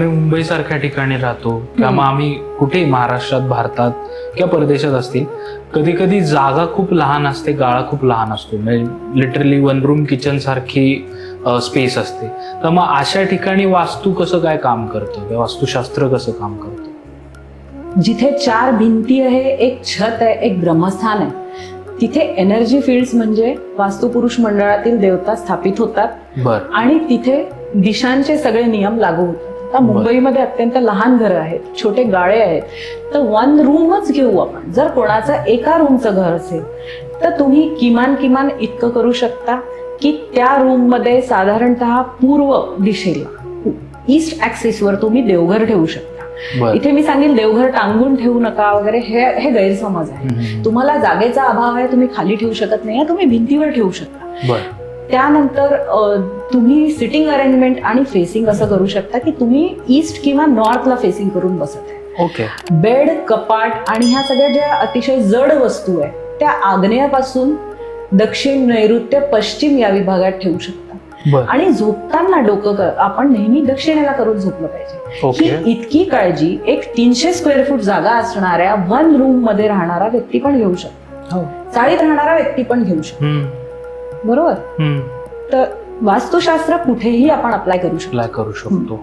आम्ही मुंबई सारख्या ठिकाणी राहतो किंवा मग आम्ही कुठेही महाराष्ट्रात भारतात किंवा परदेशात असतील कधी कधी जागा खूप लहान असते गाळा खूप लहान असतो. म्हणजे लिटरली वन रूम किचन सारखी स्पेस असते. तर मग अशा ठिकाणी वास्तू कसं काय काम करतं? किंवा वास्तुशास्त्र कसं काम करतं? जिथे चार भिंती आहे एक छत आहे एक ब्रह्मस्थान आहे तिथे एनर्जी फील्ड्स म्हणजे वास्तुपुरुष मंडळातील देवता स्थापित होतात. बर. आणि तिथे दिशांचे सगळे नियम लागू होतात. आता. मुंबईमध्ये अत्यंत लहान घरं आहेत छोटे गाळे आहेत. तर वन रूमच घेऊ आपण. जर कोणाचं एका रूमचं घर असेल तर तुम्ही किमान किमान इतकं करू शकता की त्या रूममध्ये साधारणतः पूर्व दिशेला ईस्ट ऍक्सिसवर तुम्ही देवघर ठेवू शकता. इथे मी सांगेल देवघर टांगून ठेवू नका वगैरे हे हे गैरसमज आहे. तुम्हाला जागेचा अभाव आहे तुम्ही खाली ठेवू शकत नाही तुम्ही भिंतीवर ठेवू शकता. त्यानंतर तुम्ही सिटिंग अरेंजमेंट आणि फेसिंग असं करू शकता की तुम्ही ईस्ट किंवा नॉर्थला फेसिंग करून बसत आहे. ओके बेड कपाट आणि ह्या सगळ्या ज्या अतिशय जड वस्तू आहे त्या आग्नेयापासून दक्षिण नैऋत्य पश्चिम या विभागात ठेवू शकता. आणि झोपताना डोकं आपण नेहमी दक्षिणेला करून झोपलं पाहिजे. ही इतकी काळजी एक तीनशे स्क्वेअर फूट जागा असणाऱ्या वन रूममध्ये राहणारा व्यक्ती पण घेऊ शकतो. हो. चाळीत राहणारा व्यक्ती पण घेऊ शकतो. बरोबर? हम्म. तर वास्तुशास्त्र कुठेही आपण अप्लाय करू शकतो. करू शकतो.